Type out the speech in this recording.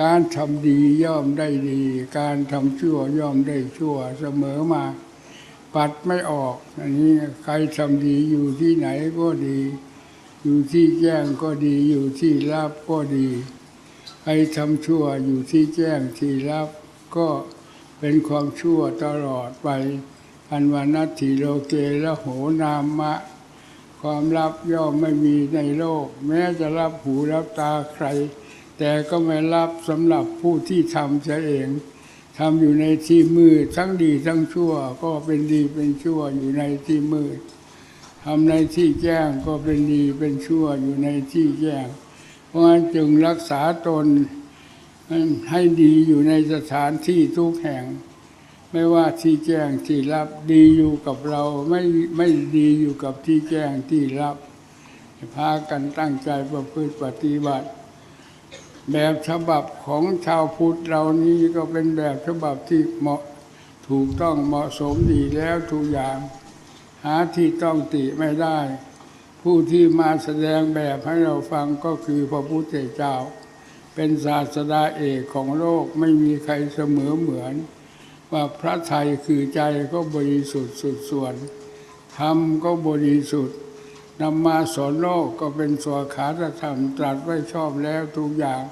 การทำดีย่อมได้ดี การทำชั่วย่อมได้ชั่วเสมอมาปัดไม่ออก อันนี้ใครทำดีอยู่ที่ไหนก็ดี อยู่ที่แจ้งก็ดีอยู่ที่ลับก็ดี ใครทำชั่วอยู่ที่แจ้งที่ลับก็เป็นความชั่วตลอดไป อันวานัตถิโลเกละโหนามะ ความลับย่อมไม่มีในโลก แม้จะรับหูรับตาใคร แต่ก็ไม่รับสำหรับผู้ที่ทำเสียเองทำอยู่ในที่มืดทั้งดีทั้งชั่ว ก็เป็นดีเป็นชั่วอยู่ในที่มืดทำในที่แจ้งก็เป็นดีเป็นชั่วอยู่ในที่แจ้ง เพราะฉะนั้นจึงรักษาตนให้ดีอยู่ในสถานที่ทุกแห่ง ไม่ว่าที่แจ้งที่รับดีอยู่กับเราไม่ไม่ดีอยู่กับที่แจ้งที่รับพากันตั้งใจประพฤติปฏิบัติ แบบฉบับของชาวพุทธเรานี้ก็เป็นแบบฉบับที่เหมาะถูกต้องเหมาะสมดีแล้วทุกอย่าง หาที่ต้องติไม่ได้ ผู้ที่มาแสดงแบบให้เราฟังก็คือพระพุทธเจ้า เป็นศาสดาเอกของโลกไม่มีใครเสมอเหมือน ว่าพระไทยคือใจก็บริสุทธิ์สุดส่วนธรรมก็บริสุทธิ์นำมาสอนโลกก็เป็นสวขาธรรมตรัสไว้ชอบแล้วทุกอย่าง